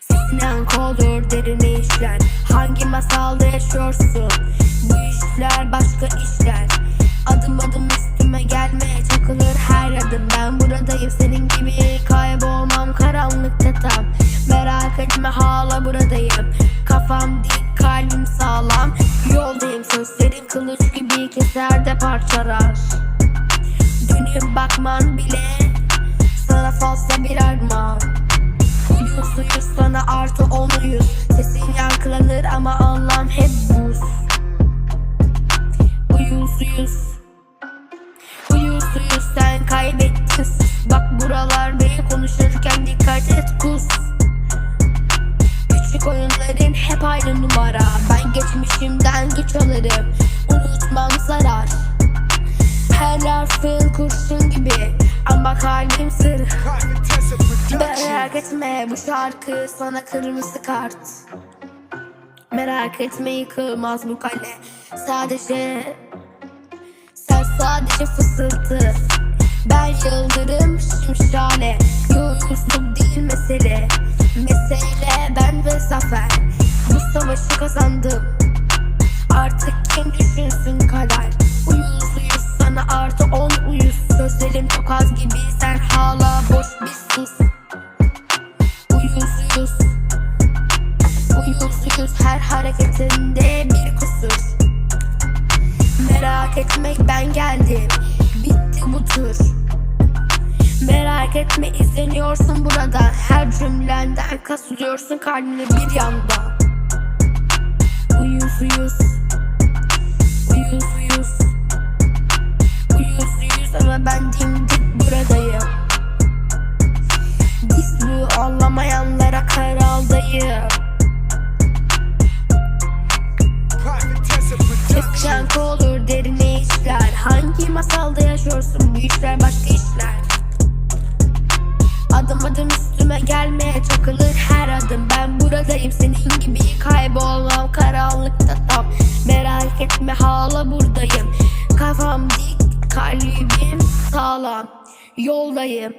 Sesinden koldur derine işler. Hangi masalda yaşıyorsun? Bu işler Ben buradayım senin gibi. Kaybolmam karanlıkta tam. Merak etme hala buradayım. Kafam dik kalbim sağlam. Yoldayım sözlerim kılıç gibi keser de parçalar. Dönüp bakman bile sana fazla bir armağan Uyuz uyuz sana artı onuyuz Sesin yankılanır buralar beni konuşurken dikkat et kus. Küçük oyunların hep aynı numara. Ben geçmişimden güç alırım. Unutmam zarar. Her harfin kurşun gibi. Ama kalbim sır. Merak etme bu şarkı sana kırmızı kart. Merak etme yıkılmaz bu kale. Sadece Sen sadece fısıltı yıldırım şimşale Yolsuzluk değil mesele. Mesele ben ve zafer. Bu savaşı kazandım. Artık kim düşünsün kader? Uyuz uyuz sana artı on uyuz. Sözlerim çok az gibi. Sen hala boş bir sus Uyuz uyuz Uyuz uyuz her hareketinde bir kusur. Merak etmek ben geldim. Bitti bu tur Merak etme izleniyorsun burada. Her cümlenden kasılıyorsun kalbine bir yanda. Uyuz uyuz. Uyuz uyuz. Uyuz uyuz ama ben dimdik buradayım. Bu anlamayanlara karaldayım. Çekçen olur derine işler. Hangi masalda yaşıyorsun? Bu işler başka işler Adım adım üstüme gelmeye çakılır her adım. Ben buradayım senin gibi kaybolmam karanlıkta tam. Merak etme hala buradayım. Kafam dik kalbim sağlam. Yoldayım